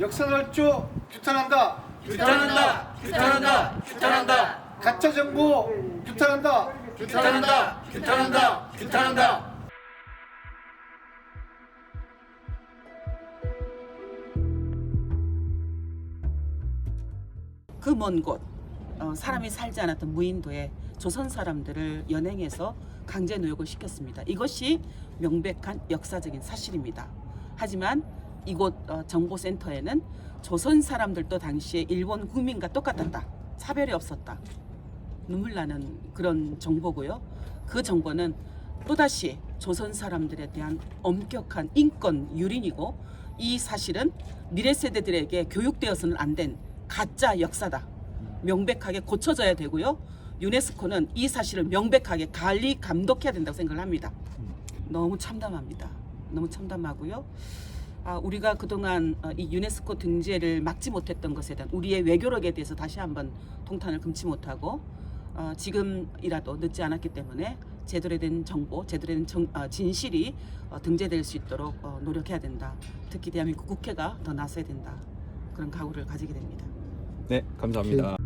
역사날조 규탄한다. 규탄한다. 규탄한다. 규탄한다. 가짜 정보 규탄한다. 규탄한다. 규탄한다. 규탄한다. 그 먼 곳, 어, 사람이 살지 않았던 무인도에 조선 사람들을 연행해서 강제 노역을 시켰습니다. 이것이 명백한 역사적인 사실입니다. 하지만 이곳 어, 정보센터에는 조선 사람들도 당시에 일본 국민과 똑같았다. 차별이 없었다. 눈물 나는 그런 정보고요. 그 정보는 또다시 조선 사람들에 대한 엄격한 인권 유린이고 이 사실은 미래 세대들에게 교육되어서는 안 된 가짜 역사다. 명백하게 고쳐져야 되고요. 유네스코는 이 사실을 명백하게 관리 감독해야 된다고 생각을 합니다. 너무 참담합니다. 너무 참담하고요. 아, 우리가 그동안 어, 이 유네스코 등재를 막지 못했던 것에 대한 우리의 외교력에 대해서 다시 한번 통탄을 금치 못하고 어, 지금이라도 늦지 않았기 때문에 제대로 된 정보, 제대로 된 정- 어, 진실이 어, 등재될 수 있도록 어, 노력해야 된다. 특히 대한민국 국회가 더 나서야 된다. 그런 각오를 가지게 됩니다. 네, 감사합니다.